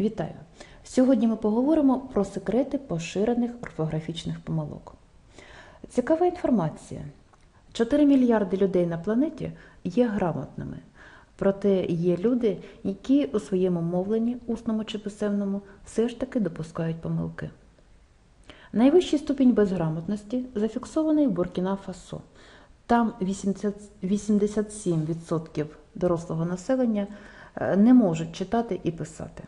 Вітаю! Сьогодні ми поговоримо про секрети поширених орфографічних помилок. Цікава інформація. 4 мільярди людей на планеті є грамотними, проте є люди, які у своєму мовленні, усному чи писемному, все ж таки допускають помилки. Найвищий ступінь безграмотності зафіксований в Буркіна Фасо. Там 80 87% дорослого населення е, не можуть читати і писати.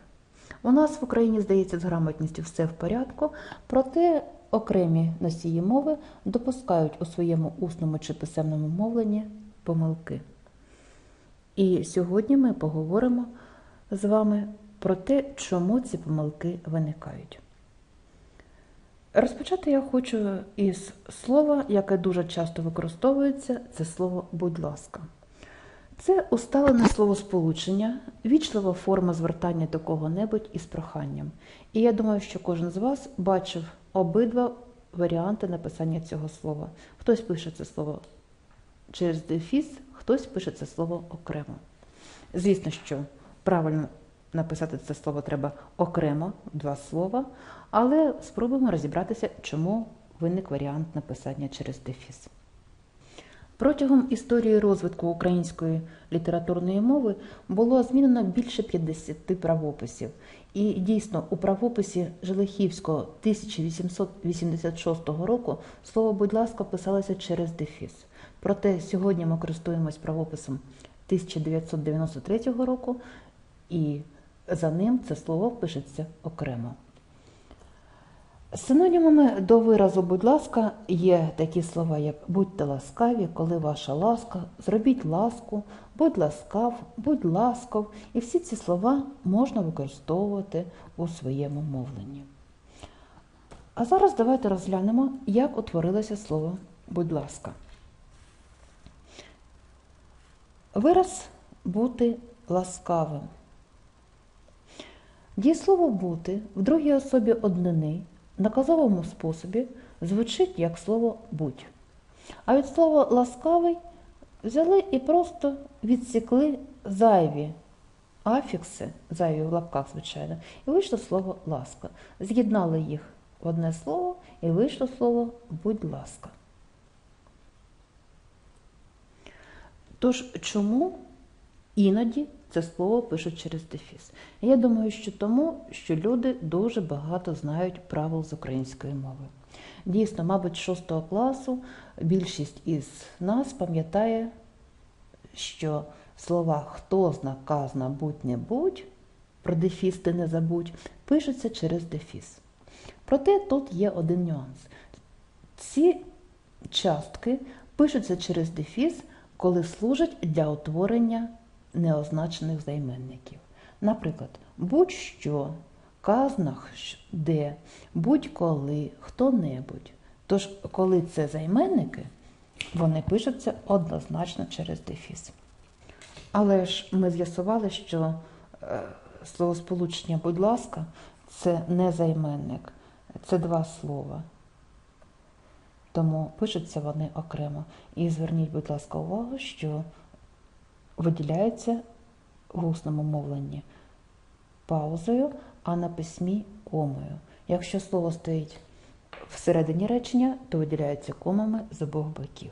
У нас в Україні, здається, з грамотністю все в порядку, проте окремі носії мови допускають у своєму усному чи писемному мовленні помилки. І сьогодні ми поговоримо з вами про те, чому ці помилки виникають. Розпочати я хочу із слова, яке дуже часто використовується, це слово будь ласка. Це усталене словосполучення, вічлива форма звертання до кого-небудь із проханням. І я думаю, що кожен з вас бачив обидва варіанти написання цього слова. Хтось пише це слово через дефіс, хтось пише це слово окремо. Звісно, що правильно написати це слово треба окремо, два слова, але спробуємо розібратися, чому виник варіант написання через дефіс. Протягом історії розвитку української літературної мови було змінено більше 50 правописів. І дійсно у правописі Желихівського 1886 року слово будь ласка писалося через дефіс. Проте сьогодні ми користуємось правописом 1993 року, і за ним це слово пишеться окремо. Синонімами до виразу, будь ласка, є такі слова, як будьте ласкаві, коли ваша ласка, зробіть ласку, будь ласкав, будь ласков. І всі ці слова можна використовувати у своєму мовленні. А зараз давайте розглянемо, як утворилося слово будь ласка. Вираз бути ласкавим. Дієслово бути в другій особі однини наказовому способі звучить як слово будь. А від слова ласкавий взяли і просто відсікли зайві афікси, зайві в лапках, звичайно, і вийшло слово ласка. З'єднали їх в одне слово і вийшло слово будь ласка. Тож, чому іноді це слово пишуть через дефіс. Я думаю, що тому, що люди дуже багато знають правил з української мови. Дійсно, мабуть, 6 класу більшість із нас пам'ятає, що слова хто зна, казна, будь не будь, про дефіс ти не забудь, пишуться через дефіс. Проте тут є один нюанс. Ці частки пишуться через дефіс, коли служать для утворення неозначених займенників. Наприклад, будь-що, казнах де, будь-коли, хто-небудь. Тож, коли це займенники, вони пишуться однозначно через дефіс. Але ж ми з'ясували, що е, словосполучення, будь ласка, це не займенник, це два слова. Тому пишуться вони окремо. І зверніть, будь ласка, увагу, що виділяється в усному мовленні паузою, а на письмі комою. Якщо слово стоїть всередині речення, то виділяється комами з обох боків.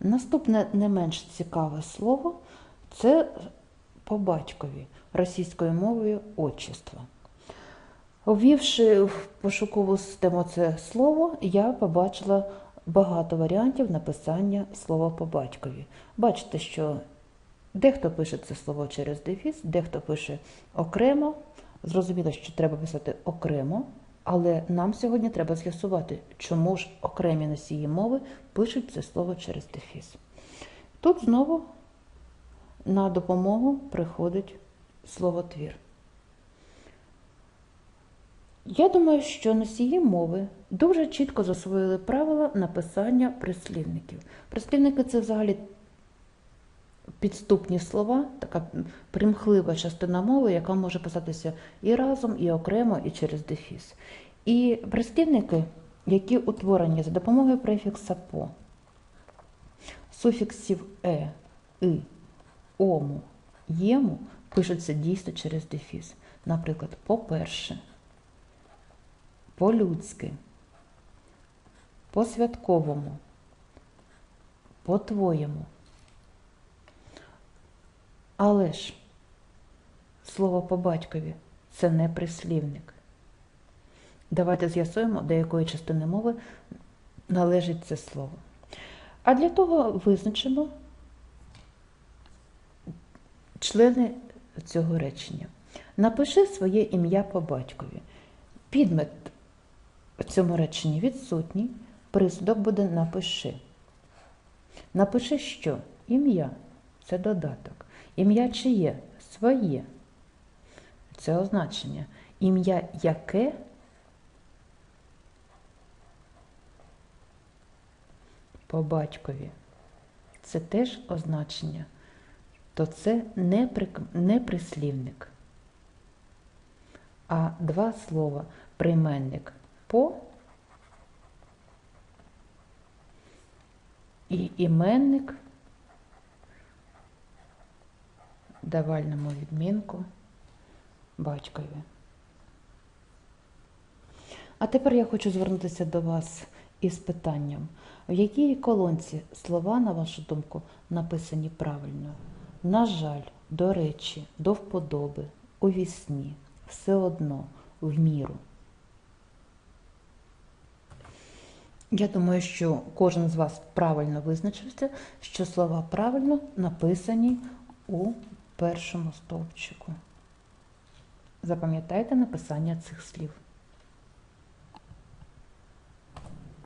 Наступне не менш цікаве слово це по батькові російською мовою отчество. Ввівши в пошукову систему це слово, я побачила багато варіантів написання слова по батькові. Бачите, що дехто пише це слово через дефіс, дехто пише окремо. Зрозуміло, що треба писати окремо, але нам сьогодні треба з'ясувати, чому ж окремі носії мови пишуть це слово через дефіс. Тут знову на допомогу приходить слово твір. Я думаю, що носії мови дуже чітко засвоїли правила написання прислівників. Прислівники це взагалі підступні слова, така примхлива частина мови, яка може писатися і разом, і окремо, і через дефіс. І прислівники, які утворені за допомогою префікса по, суфіксів е, и, ому, єму, пишуться дійсно через дефіс. Наприклад, по-перше, по-людськи, по-святковому, по-твоєму. Але ж слово по батькові це не прислівник. Давайте з'ясуємо, до якої частини мови належить це слово. А для того визначимо члени цього речення. Напиши своє ім'я по батькові. Підмет цьому реченні відсутній, присудок буде напиши. Напиши що? Ім'я це додаток. Ім'я чиє? Своє. Це означення. Ім'я яке по батькові. Це теж означення. То це не, прик... не прислівник. А два слова прийменник по і іменник давальному відмінку батькові. А тепер я хочу звернутися до вас із питанням, в якій колонці слова, на вашу думку, написані правильно? На жаль, до речі, до вподоби, у вісні, все одно, в міру. Я думаю, що кожен з вас правильно визначився, що слова правильно написані у першому стовпчику. Запам'ятайте написання цих слів.